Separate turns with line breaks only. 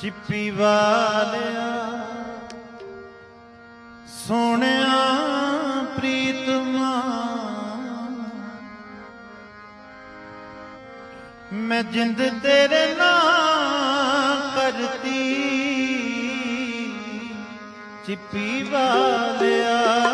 ਚਿੱਪੀ ਵਾਲਿਆ ਸੋਹਣਿਆ ਪ੍ਰੀਤਮਾ ਮੈਂ ਜਿੰਦ ਤੇਰੇ ਨਾਲ ਕਰਤੀ ਚਿੱਪੀ ਵਾਲਿਆ।